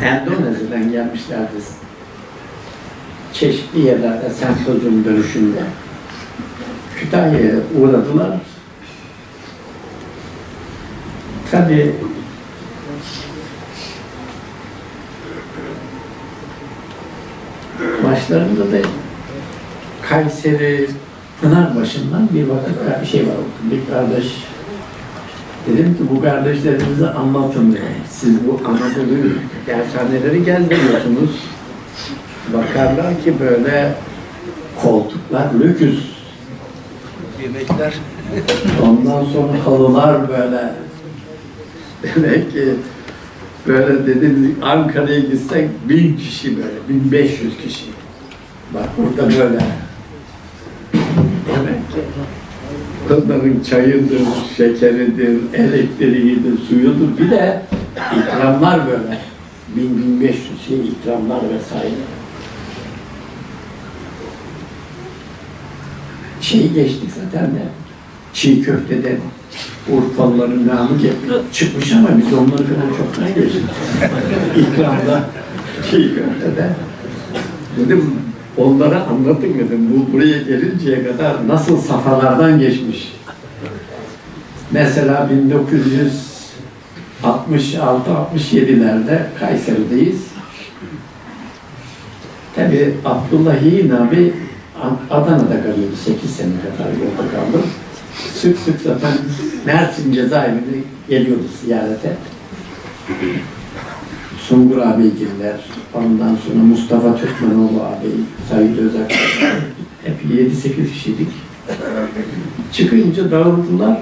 Endonezya'dan gelmişlerdi. Çeşitli yerlerde sempozyum dönüşünde. Kütahya'ya uğradılar. Tabii başlarında da Kayseri Pınarbaşı'ndan bir vakıf bir şey var. Bir kardeş Dedim ki bu kardeşlerinize anlatın. Siz bu Anadolu dershaneleri gezdiriyorsunuz. Bakarlar ki böyle koltuklar lüküs. Yemekler. Ondan sonra halılar böyle. Demek ki böyle dedim Ankara'ya gitsek bin kişi böyle, bin beş yüz kişi. Bak burada böyle. Demek ki Onların çayıdır, şekeridir, elektriğidir, suyudur. Bir de ikramlar böyle. Bin, bin beş yüz şey ikramlar vesaire. Şeyi geçtik zaten de. Çiğ köfteden Urfalıların namı gelip çıkmış ama biz onları falan çoktan geçtik. İkramda, çiğ köftede. Dedim onlara anlatın dedim. Bu buraya gelinceye kadar nasıl safhalardan geçmiş. Mesela 1966-67'lerde Kayseri'deyiz. Tabi Abdullah Yiğin abi Adana'da kalıyordu. 8 sene kadar yolda kaldı. Sık sık zaten Mersin cezaevine geliyordu ziyarete. Sungur abigiller, ondan sonra Mustafa Türkmenoğlu abi, Said Özak, hep 7-8 kişiydik. Çıkınca dağıldılar.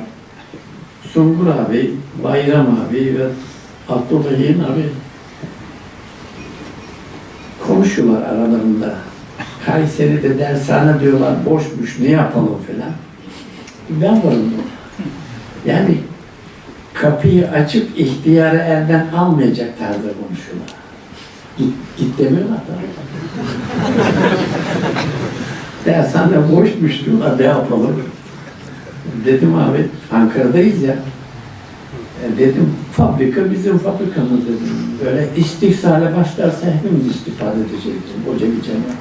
Sungur abi, Bayram abi ve Abdullah Yeğen abi konuşuyorlar aralarında. Kayseri'de dershane diyorlar, boşmuş, ne yapalım falan. Ben varım. Yani kapıyı açıp ihtiyarı elden almayacak tarzda konuşuyorlar. Git, git demiyorlar da. Dershane boşmuş diyorlar, ne yapalım? Dedim abi, Ankara'dayız ya. E, dedim, fabrika bizim fabrikamız dedim. Böyle istihsale başlarsa hepimiz istifade edeceğiz. Hoca cemaat.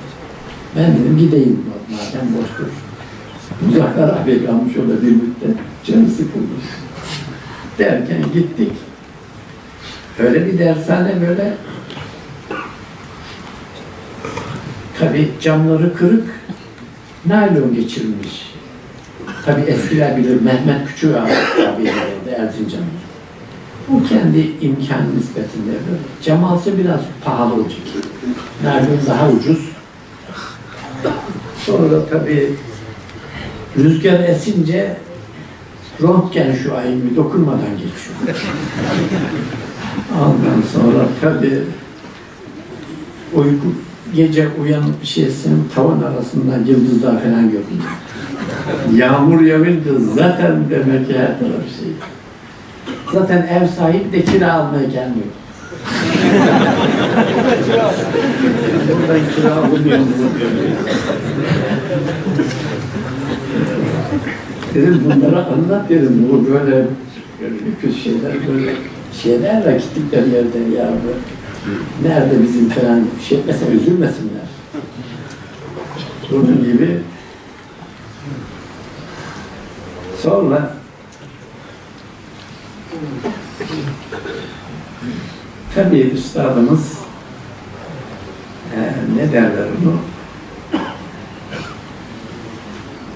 Ben dedim gideyim madem boş dur. Muzaffer abi kalmış orada bir müddet. Canı sıkıldı. Derken gittik. Öyle bir dershane böyle tabi camları kırık naylon geçirmiş. Tabi eskiler bilir Mehmet Küçük abi, de Erzincan. O kendi imkan nispetinde böyle. Cam alsa biraz pahalı olacak. Naylon daha ucuz. Sonra tabi rüzgar esince röntgen şu bir dokunmadan geçiyor. Ondan sonra tabi uyku gece uyan şeysin tavan arasından yıldızlar falan görünüyor. Yağmur yağınca zaten demek ki her taraf şey. Zaten ev sahibi de kira almaya gelmiyor. Buradan kira almıyor. Dedim bunlara anlat dedim. Bu böyle lüküs şeyler böyle şeyler ve gittikleri yerde ya bu. Nerede bizim falan şey etmesin, üzülmesinler. Bunun gibi sonra tabii üstadımız e, ne derler onu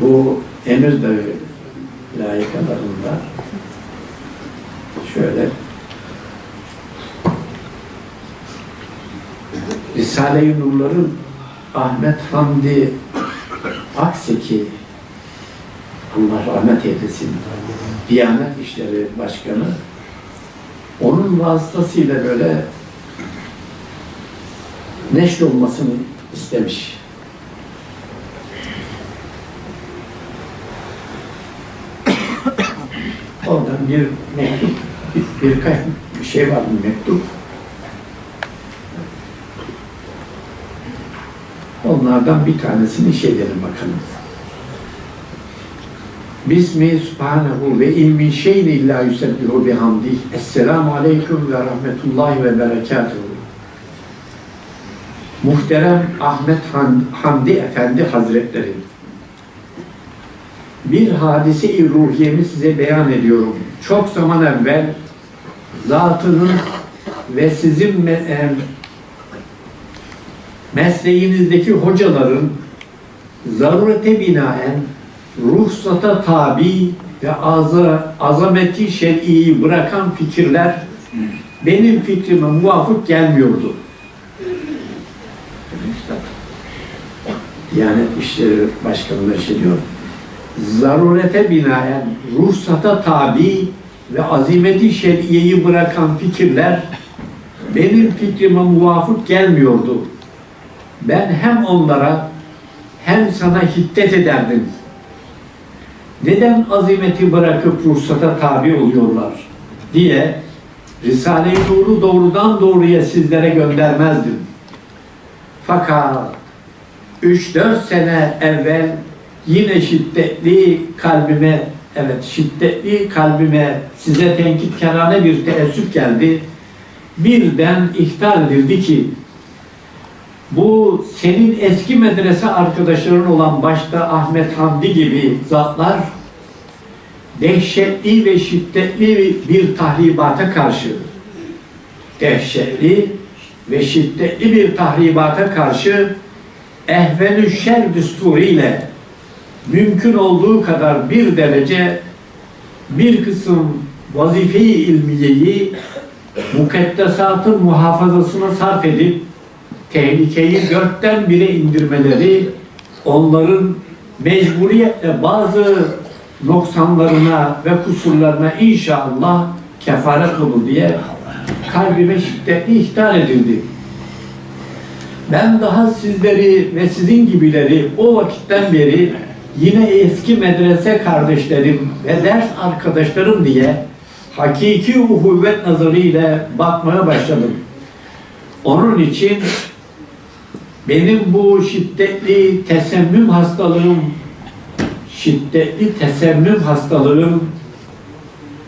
bu Emirdağ layıkalarında şöyle. Risale-i Nurların Ahmet Hamdi Akseki. Allah rahmet eylesin. Diyanet İşleri Başkanı. Onun vasıtasıyla böyle neşr olmasını istemiş. Bir mektup, bir, birkaç bir şey var bir mektup. Onlardan bir tanesini şey edelim bakalım. Bismi subhanehu ve ilmi şeyin illa yusebbihu bihamdih. Esselamu aleyküm ve rahmetullahi ve berekatuhu. Muhterem Ahmet Hamdi Efendi Hazretleri, bir hadise-i ruhiyemi size beyan ediyorum. Çok zaman evvel zatınız ve sizin e, mesleğinizdeki hocaların zarurete binaen ruhsata tabi ve aza, azameti şer'iyi bırakan fikirler benim fikrime muvafık gelmiyordu. Diyanet İşleri Başkanı'na şey diyor. Zarurete binaen ruhsata tabi ve azimeti şer'iyeyi bırakan fikirler benim fikrime muvafık gelmiyordu. Ben hem onlara hem sana hiddet ederdim. Neden azimeti bırakıp ruhsata tabi oluyorlar diye Risale-i Nur'u doğrudan doğruya sizlere göndermezdim. Fakat 3-4 sene evvel yine şiddetli kalbime, evet şiddetli kalbime size tenkitkarane bir teessüf geldi. Birden ihtar edildi ki bu senin eski medrese arkadaşların olan başta Ahmet Hamdi gibi zatlar dehşetli ve şiddetli bir tahribata karşı dehşetli ve şiddetli bir tahribata karşı ehvenü şer düsturiyle mümkün olduğu kadar bir derece bir kısım vazife-i ilmiyeyi mukaddesatın muhafazasına sarf edip tehlikeyi dörtten bire indirmeleri onların mecburiyetle bazı noksanlarına ve kusurlarına inşallah kefaret olur diye kalbime şiddetli ihtar edildi. Ben daha sizleri ve sizin gibileri o vakitten beri yine eski medrese kardeşlerim ve ders arkadaşlarım diye hakiki uhuvvet nazarıyla bakmaya başladım. Onun için benim bu şiddetli tesemmüm hastalığım, şiddetli tesemmüm hastalığım,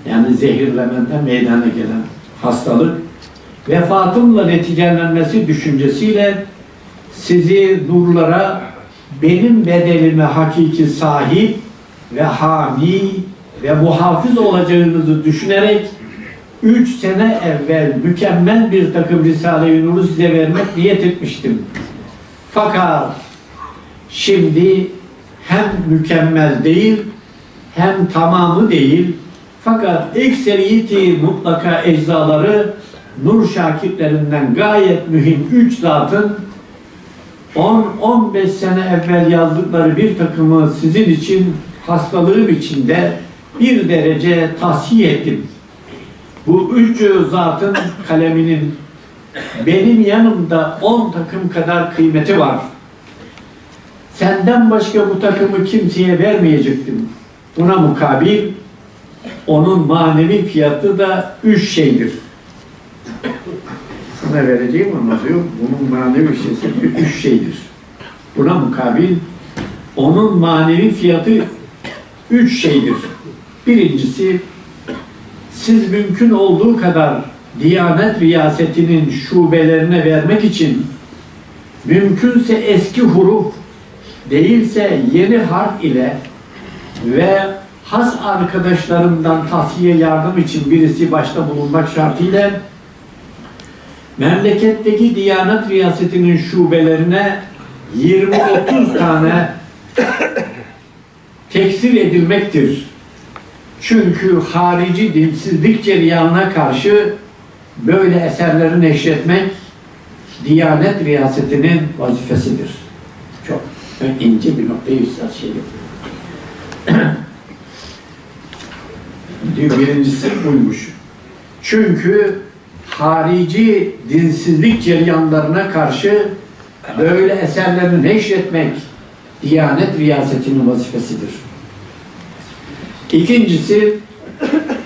yani zehirlemeden meydana gelen hastalık, vefatımla neticelenmesi düşüncesiyle sizi nurlara benim bedelime hakiki sahip ve hami ve muhafız olacağınızı düşünerek üç sene evvel mükemmel bir takım Risale-i Nur'u size vermek niyet etmiştim. Fakat şimdi hem mükemmel değil hem tamamı değil fakat ekseriyeti mutlaka eczaları nur şakirtlerinden gayet mühim üç zatın 10-15 sene evvel yazdıkları bir takımı sizin için hastalığım içinde bir derece tahsiye ettim. Bu üç zatın kaleminin benim yanımda on takım kadar kıymeti var. Senden başka bu takımı kimseye vermeyecektim. Buna mukabil onun manevi fiyatı da üç şeydir. Sana vereceğim ama diyor, bunun manevi şeysi üç şeydir. Buna mukabil onun manevi fiyatı üç şeydir. Birincisi, siz mümkün olduğu kadar Diyanet riyasetinin şubelerine vermek için mümkünse eski huruf değilse yeni harf ile ve has arkadaşlarımdan tavsiye yardım için birisi başta bulunmak şartıyla memleketteki Diyanet riyasetinin şubelerine 20-30 tane teksir edilmektir. Çünkü harici dinsizlik cereyanına karşı böyle eserleri neşretmek Diyanet riyasetinin vazifesidir. Çok ince bir noktayı üstad şey Birincisi buymuş. Çünkü harici dinsizlik cereyanlarına karşı böyle eserleri neşretmek Diyanet riyasetinin vazifesidir. İkincisi,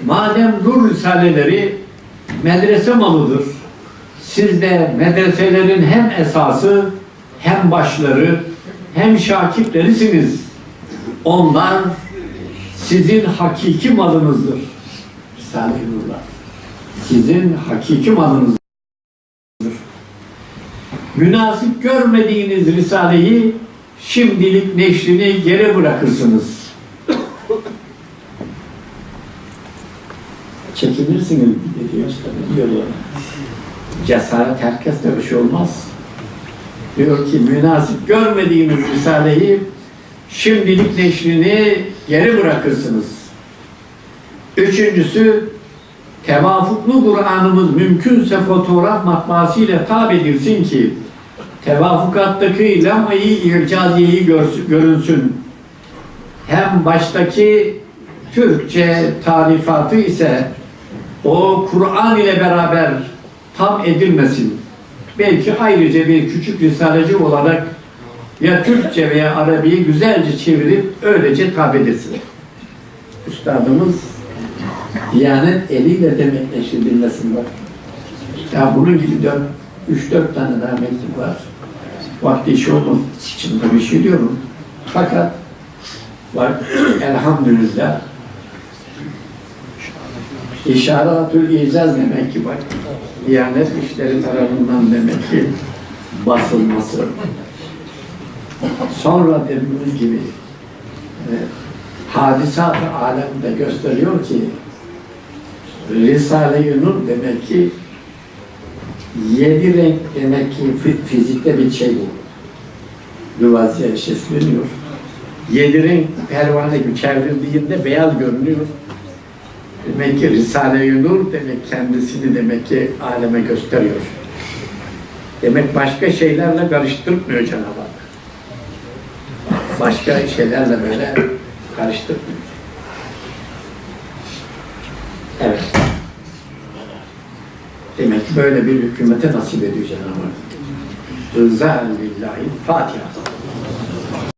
madem nur risaleleri medrese malıdır, siz de medreselerin hem esası, hem başları, hem şakiplerisiniz. Onlar sizin hakiki malınızdır. Risale-i Nurlar. Sizin hakiki malınızdır. Münasip görmediğiniz Risale'yi şimdilik neşrini geri bırakırsınız. Çekinirsiniz diyor işte diyorlar. Cesaret herkeste bir şey olmaz. Diyor ki münasip görmediğiniz Risale'yi şimdilik neşrini geri bırakırsınız. Üçüncüsü tevafuklu Kur'an'ımız mümkünse fotoğraf matbaasıyla tab edilsin ki tevafukattaki lamayı ircaziyeyi görünsün. Hem baştaki Türkçe tarifatı ise o Kur'an ile beraber tam edilmesin. Belki ayrıca bir küçük risaleci olarak ya Türkçe veya Arabiyi güzelce çevirip öylece tab edilsin. Üstadımız Diyanet eliyle demek neşredilmesin bak. Ya bunun gibi dört, üç dört tane daha mektup var. Vakti işi olmadığı için de bir şey diyorum. Fakat bak elhamdülillah İşaretül icaz demek ki bak Diyanet işleri tarafından demek ki basılması. Sonra dediğimiz gibi e, hadisat-ı alemde gösteriyor ki Risale-i Nur demek ki yedi renk demek ki fi- fizikte bir şey bu. Rıvaziye işleniyor. Yedi renk pervane gibi çevrildiğinde beyaz görünüyor. Demek ki Risale-i Nur demek kendisini demek ki aleme gösteriyor. Demek başka şeylerle karıştırmıyor Cenab-ı Hak. Başka şeylerle böyle karıştırmıyor. Evet. Demek ki böyle bir hükümete nasip ediyor Cenab-ı Hak. Rıza Fatiha.